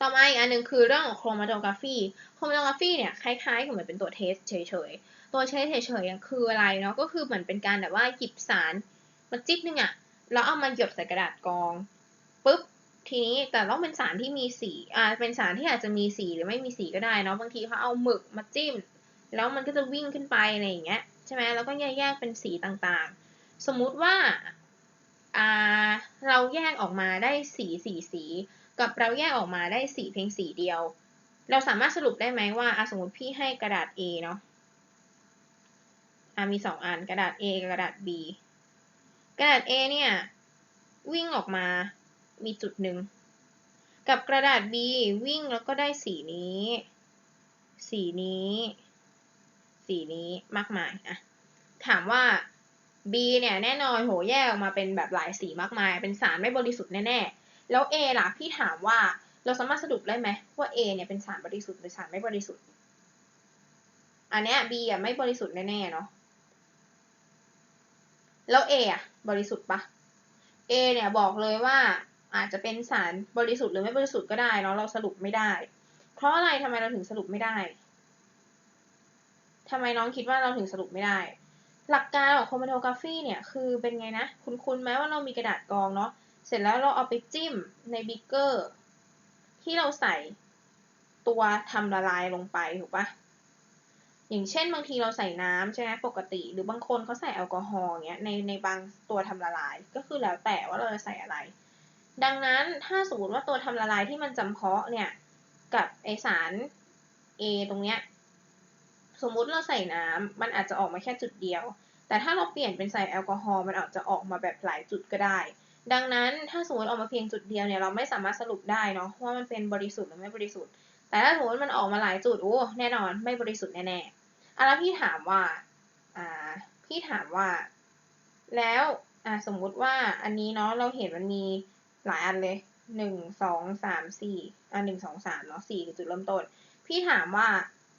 ต่อมาอีกอันหนึ่งคือเรื่องของโครมาโตกราฟีโครมาโตกราฟีเนี่ยคล้ายๆกับเหมือนเป็นตัวเทสเฉยๆ ตัวเทสเฉยๆคืออะไรเนาะก็คือเหมือนเป็นการแบบว่าหยิบสารมาจิ๊บนึงอะแล้วเอามาหยดใส่กระดาษกองปุ๊บทีนี้แต่ต้องเป็นสารที่มีสีอ่าเป็นสารที่อาจจะมีสีหรือไม่มีสีก็ได้เนาะบางทีเขาเอาหมึกมาจิ้ม แล้วมันก็จะวิ่งขึ้นไปอะไรอย่างเงี้ยใช่ไหมแล้วก็แยกๆเป็นสีต่างๆ สมมุติว่า เราแยกออกมาได้สีสีสี กับเราแยกออกมาได้สีเพียงสีเดียว เราสามารถสรุปได้ไหมว่าสมมติพี่ให้กระดาษ A เนาะะมีสองอันกระดาษ A กับกระดาษ B กระดาษ A เนี่ยวิ่งออกมามีจุดหนึ่งกับกระดาษ B วิ่งแล้วก็ได้สีนี้ สีนี้ สีนี้มากมายอะถามว่า B เนี่ยแน่นอนโหแยกออกมาเป็นแบบหลายสีมากมาย เป็นสารไม่บริสุทธิ์แน่ๆ แล้ว A ล่ะพี่ถามว่าเราสามารถสรุปได้ไหมว่า A เนี่ยเป็นสารบริสุทธิ์หรือสารไม่บริสุทธิ์ อันเนี้ย B อะไม่บริสุทธิ์แน่ๆเนาะ แล้ว A อะบริสุทธิ์ปะ A เนี่ยบอกเลยว่าอาจจะเป็นสารบริสุทธิ์หรือไม่บริสุทธิ์ก็ได้เนาะเราสรุปไม่ได้ เพราะอะไรทำไมเราถึงสรุปไม่ได้ทำไมน้องคิดว่าเราถึงสรุปไม่ได้ หลักการของโครมาโทกราฟีเนี่ยคือเป็นไงนะ คุณคุณไหมว่าเรามีกระดาษกรองเนาะเสร็จแล้วเราเอาไปจิ้มในบิกเกอร์ ที่เราใส่ตัวทำละลายลงไปถูกปะอย่างเช่นบางทีเราใส่น้ำใช่ไหมปกติ หรือบางคนเขาใส่แอลกอฮอล์เงี้ยในในบางตัวทำละลาย ก็คือแล้วแต่ว่าเราจะใส่อะไร ดังนั้นถ้าสมมติว่าตัวทำละลายที่มันจำเพาะเนี่ยกับไอสาร A ตรงเนี้ย สมมุติเราใส่น้ำมันอาจจะออกมาแค่จุดเดียว แต่ถ้าเราเปลี่ยนเป็นใส่แอลกอฮอล์มันอาจจะออกมาแบบหลายจุดก็ได้ ดังนั้นถ้าสมมติออกมาเพียงจุดเดียวเนี่ยเราไม่สามารถสรุปได้เนาะว่ามันเป็นบริสุทธิ์หรือไม่บริสุทธิ์ แต่ถ้าสมมติมันออกมาหลายจุดโอ้แน่นอนไม่บริสุทธิ์แน่ๆอะแล้วพี่ถามว่าอ่าพี่ถามว่า แล้วอะสมมุติว่าอันนี้เนาะเราเห็นมันมีหลายอันเลยหนึ่งสองสามสี่อะหนึ่งสองสามเนาะสี่คือจุดเริ่มต้น พี่ถามว่า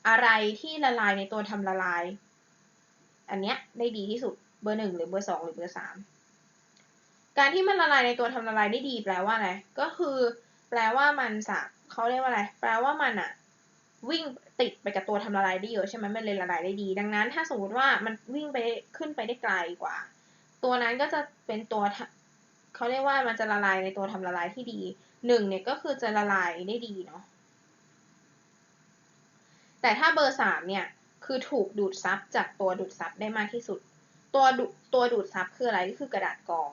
อะไรที่ละลายในตัวทำละลาย อันเนี้ยได้ดีที่สุดเบอร์หนึ่งหรือเบอร์สองหรือเบอร์สามการที่มันละลายในตัวทำละลายได้ดีแปลว่าอะไรก็คือ แปลว่ามันสัเขาเรียกว่าอะไร แปลว่ามันอะวิ่งติดไปกับตัวทำละลายได้เยอะใช่ไหมมันเลยละลายได้ดี ดังนั้น ถ้าสมมติว่ามันวิ่งไปขึ้นไปได้ไกลกว่า ตัวนั้นก็จะเป็นตัวเขาเรียกว่ามันจะละลายในตัวทำละลายที่ดีหนึ่งเนี่ยก็คือจะละลายได้ดีเนาะ แต่ถ้าเบอร์สามเนี่ยคือถูกดูดซับจากตัวดูดซับได้มากที่สุด ตัวดูตัวดูดซับคืออะไรก็คือกระดาษกรอง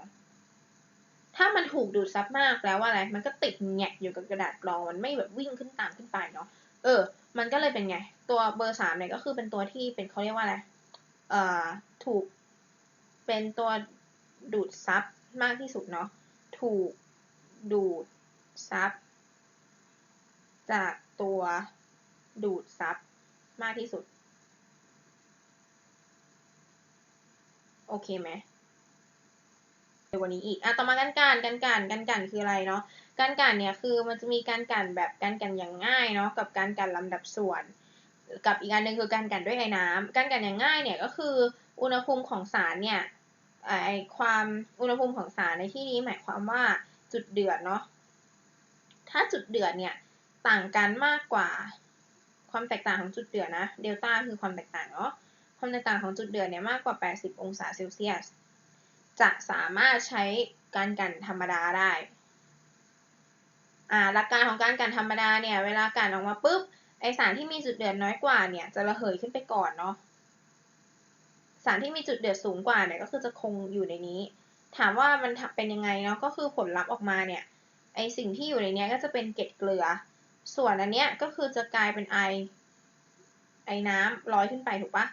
ถ้ามันถูกดูดซับมากแปลว่าอะไร มันก็ติดแงกอยู่กับกระดาษกรอง มันไม่แบบวิ่งขึ้นตามขึ้นไปเนาะ เออ มันก็เลยเป็นไง ตัวเบอร์สามเนี่ยก็คือเป็นตัวที่เป็นเขาเรียกว่าอะไร เอ่อ ถูก เป็นตัวดูดซับมากที่สุดเนาะ ถูกดูดซับจากตัว ดูดซับมากที่สุด โอเคไหมเดี๋ยววันนี้อีกอะต่อมาการกันการกันการกันคืออะไรเนาะการกันเนี่ยคือมันจะมีการกันแบบการกันอย่างง่ายเนาะกับการกันลำดับส่วน กับอีกอันหนึ่งคือการกันด้วยไอ้น้ำการกันอย่างง่ายเนี่ยก็คืออุณหภูมิของสารเนี่ยไอความอุณหภูมิของสารในที่นี้หมายความว่าจุดเดือดเนาะถ้าจุดเดือดเนี่ยต่างกันมากกว่า ความแตกต่างของจุดเดือดนะ เดลต้าคือความแตกต่างเนาะ ความแตกต่างของจุดเดือดเนี่ยมากกว่า 80 องศาเซลเซียส จะสามารถใช้การกันธรรมดาได้ อ่า หลักการของการกันธรรมดาเนี่ย เวลากันออกมาปุ๊บ ไอสารที่มีจุดเดือดน้อยกว่าเนี่ย จะระเหยขึ้นไปก่อนเนาะ สารที่มีจุดเดือดสูงกว่าเนี่ยก็คือจะคงอยู่ในนี้ ถามว่ามันเป็นยังไงเนาะ ก็คือผลลัพธ์ออกมาเนี่ย ไอสิ่งที่อยู่ในนี้ก็จะเป็นเกล็ดเกลือ ส่วนอันเนี้ยก็คือจะกลายเป็นไอ ไอน้ำลอยขึ้นไปถูกปะ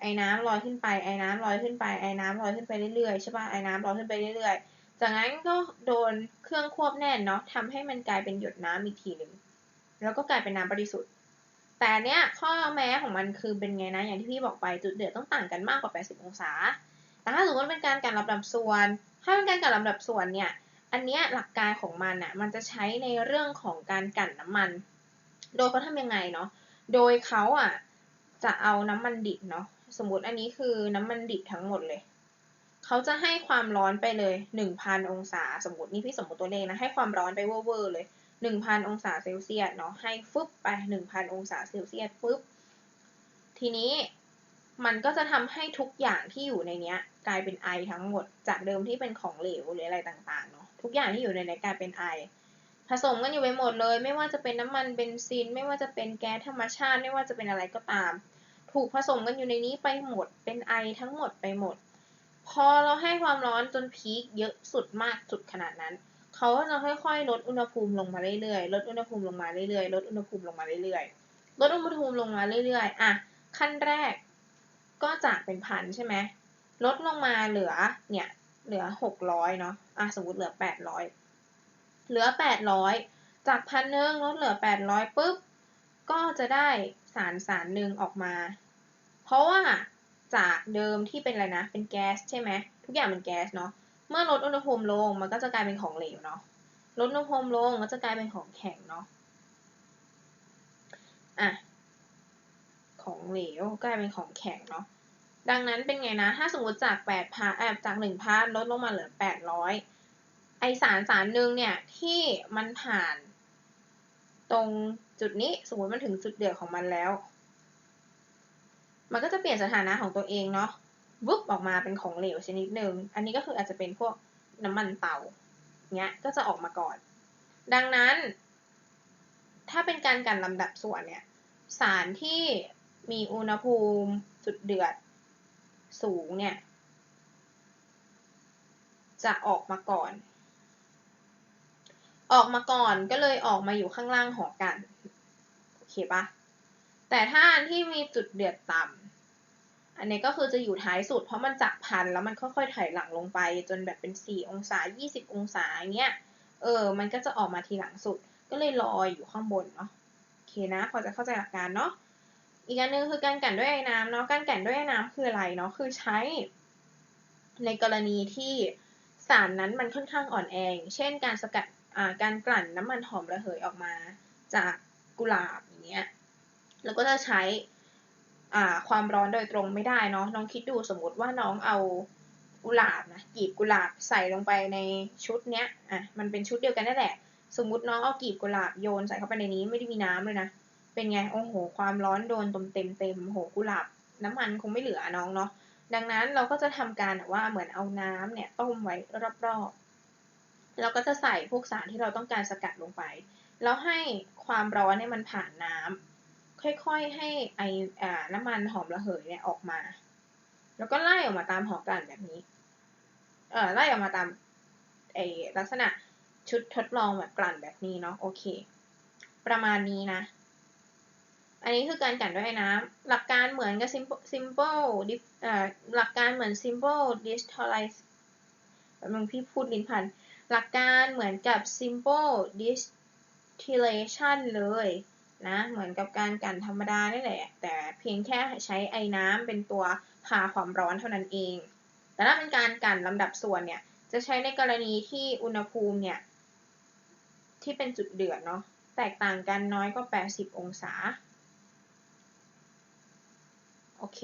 ไอน้ำลอยขึ้นไปไอน้ำลอยขึ้นไปไอน้ำลอยขึ้นไปเรื่อยๆใช่ปะไอน้ำลอยขึ้นไปเรื่อยๆ จากนั้นก็โดนเครื่องควบแน่นเนาะทำให้มันกลายเป็นหยดน้ำอีกทีหนึ่งแล้วก็กลายเป็นน้ำบริสุทธิ์ แต่เนี้ยข้อแม้ของมันคือเป็นไงนะอย่างที่พี่บอกไปจุดเดือดต้องต่างกันมากกว่า 80 องศา แต่ถ้าสมมติเป็นการการลำดับส่วน ถ้าเป็นการการลำดับส่วนเนี่ย อันเนี้ยหลักการของมันอะ่ะมันจะใช้ในเรื่องของการกั่นน้ำมัน โดยเขาทำยังไงเนาะ โดยเขาอะจะเอาน้ำมันดิบเนาะ สมมติอันนี้คือน้ำมันดิบทั้งหมดเลย เขาจะให้ความร้อนไปเลยหนึ่งพันองศา สมมตินี่พี่สมมติตัวเลขนะ ให้ความร้อนไปเวอร์เลย 1,000 องศาเซลเซียสเนาะ ให้ฟึบไป 1,000 องศาเซลเซียสปุ๊บทีนี้มันก็จะทำให้ทุกอย่างที่อยู่ในเนี้ย กลายเป็นไอทั้งหมดจากเดิมที่เป็นของเหลวหรืออะไรต่างๆเนาะ ทุกอย่างที่อยู่ในนี้กลายเป็นไอ ผสมกันอยู่ไปหมดเลย ไม่ว่าจะเป็นน้ำมันเบนซิน ไม่ว่าจะเป็นแก๊สธรรมชาติ ไม่ว่าจะเป็นอะไรก็ตาม ถูกผสมกันอยู่ในนี้ไปหมด เป็นไอทั้งหมดไปหมด พอเราให้ความร้อนจนพีคเยอะสุดมากสุดขนาดนั้นเขาก็จะค่อยๆ ลดอุณหภูมิลงมาเรื่อยๆ ลดอุณหภูมิลงมาเรื่อยๆ ลดอุณหภูมิลงมาเรื่อยๆ ลดอุณหภูมิลงมาเรื่อยๆ อะ ขั้นแรกก็จากเป็นพันใช่ไหม ลดลงมาเหลือเนี่ย เหลือหกร้อยเนาะอะสมมติเหลือแปดร้อยเหลือแปดร้อยจากพันหนึ่งลดเหลือแปดร้อยปุ๊บ ก็จะได้สารสารหนึ่งออกมา เพราะว่าจากเดิมที่เป็นอะไรนะ เป็นแก๊สใช่ไหมทุกอย่างเป็นแก๊สเนาะเมื่อลดอุณหภูมิลงมันก็จะกลายเป็นของเหลวเนาะลดอุณหภูมิลงก็จะกลายเป็นของแข็งเนาะอะของเหลวกลายเป็นของแข็งเนาะ ดังนั้นเป็นไงนะ ถ้าสมมติจากแปดพาร์ตจากหนึ่งพาร์ตลดลงมาเหลือแปดร้อยไอสารสารหนึ่งเนี่ย ที่มันผ่านตรงจุดนี้สมมติมันถึงจุดเดือดของมันแล้ว มันก็จะเปลี่ยนสถานะของตัวเองเนาะวุบออกมาเป็นของเหลวชนิดหนึ่ง อันนี้ก็คืออาจจะเป็นพวกน้ำมันเตาเนี้ยก็จะออกมาก่อน ดังนั้น ถ้าเป็นการกันลำดับส่วนเนี่ย สารที่มีอุณหภูมิจุดเดือด สูงเนี่ย จะออกมาก่อน ออกมาก่อนก็เลยออกมาอยู่ข้างล่างหอกัน โอเคปะแต่ถ้าอันที่มีจุดเดือดต่ำอันนี้ก็คือจะอยู่ท้ายสุด เพราะมันจากพันแล้วมันค่อยๆถอยหลังลงไป จนแบบเป็น 4 องศา 20 องศาเงี้ย เออ มันก็จะออกมาทีหลังสุด ก็เลยลอยอยู่ข้างบนเนาะ โอเคนะ พอจะเข้าใจหลักการเนาะ อีกอันนึงคือการกลั่นด้วยไอ้น้ำเนาะการกลั่นด้วยไอ้น้ำคืออะไรเนาะคือใช้ ในกรณีที่สารนั้นมันค่อนข้างอ่อนแองเช่น การสกัดอ่าการกลั่นน้ำมันหอมระเหยออกมา จากกุหลาบอย่างเงี้ยแล้วก็จะใช้อ่าความร้อนโดยตรงไม่ได้เนาะน้องคิดดูสมมติว่าน้องเอากุหลาบนะกีบกุหลาบใส่ลงไปในชุดเนี้ยอะมันเป็นชุดเดียวกันนั่นแหละ สมมติน้องเอากีบกุหลาบโยนใส่เข้าไปในนี้ไม่ได้มีน้ำเลยนะ เป็นไง โอ้โห ความร้อนโดนตมเต็มเต็มโหกุหลาบน้ำมันคงไม่เหลือน้องเนาะ ดังนั้นเราก็จะทำการว่าเหมือนเอาน้ำเนี่ยต้มไว้รอบๆ เราก็จะใส่พวกสารที่เราต้องการสกัดลงไป แล้วให้ความร้อนเนี่ยมันผ่านน้ำค่อยๆให้ไออ่าน้ำมันหอมระเหยเนี่ยออกมา แล้วก็ไล่ออกมาตามหอกลั่นแบบนี้ เอ่อไล่ออกมาตามไอลักษณะชุดทดลองแบบกลั่นแบบนี้เนาะโอเค ประมาณนี้นะ อันนี้คือการกันด้วยน้ำหลักการเหมือนกับ simple simple หลักการเหมือน simple distillation แบบนึงพี่พูดลิ้นพัน หลักการเหมือนกับ simple distillation เลยนะ เหมือนกับการกันธรรมดานี่แหละ แต่เพียงแค่ใช้ไอ้น้ำเป็นตัวพาความร้อนเท่านั้นเอง แต่ถ้าเป็นการกันลำดับส่วนเนี่ย จะใช้ในกรณีที่อุณหภูมิเนี่ย ที่เป็นจุดเดือดเนาะ แตกต่างกันน้อยกว่า 80 องศา โอเค